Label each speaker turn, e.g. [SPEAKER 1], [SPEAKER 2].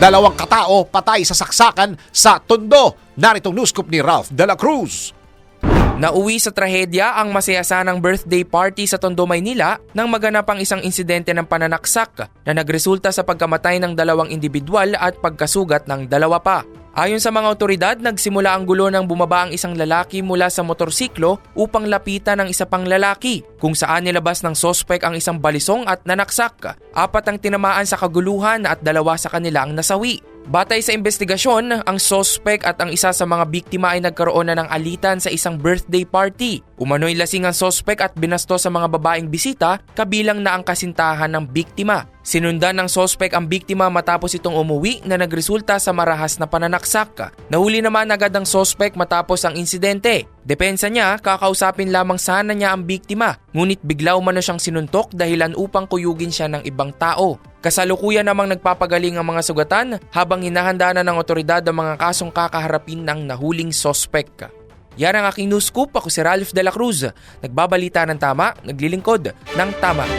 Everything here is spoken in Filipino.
[SPEAKER 1] Dalawang katao patay sa saksakan sa Tondo. Naritong news ni Ralph De La Cruz.
[SPEAKER 2] Nauwi sa trahedya ang masayasanang birthday party sa Tondo, Maynila nang maganap ang isang insidente ng pananaksak na nagresulta sa pagkamatay ng dalawang individual at pagkasugat ng dalawa pa. Ayon sa mga otoridad, nagsimula ang gulo nang bumaba ang isang lalaki mula sa motorsiklo upang lapitan ng isa pang lalaki kung saan nilabas ng sospek ang isang balisong at nanaksak. Apat ang tinamaan sa kaguluhan at dalawa sa kanila ang nasawi. Batay sa investigasyon, ang sospek at ang isa sa mga biktima ay nagkaroon na ng alitan sa isang birthday party. Umano'y lasing ang sospek at binasto sa mga babaeng bisita kabilang na ang kasintahan ng biktima. Sinundan ng sospek ang biktima matapos itong umuwi na nagresulta sa marahas na pananaksak. Nahuli naman agad ang sospek matapos ang insidente. Depensa niya, kakausapin lamang sana niya ang biktima, ngunit bigla umano siyang sinuntok dahilan upang kuyugin siya ng ibang tao. Kasalukuyan namang nagpapagaling ang mga sugatan habang hinahanda na ng otoridad ang mga kasong kakaharapin ng nahuling sospek. Yan ang aking news scoop. Ako si Ralph De La Cruz. Nagbabalita ng tama, naglilingkod ng tama.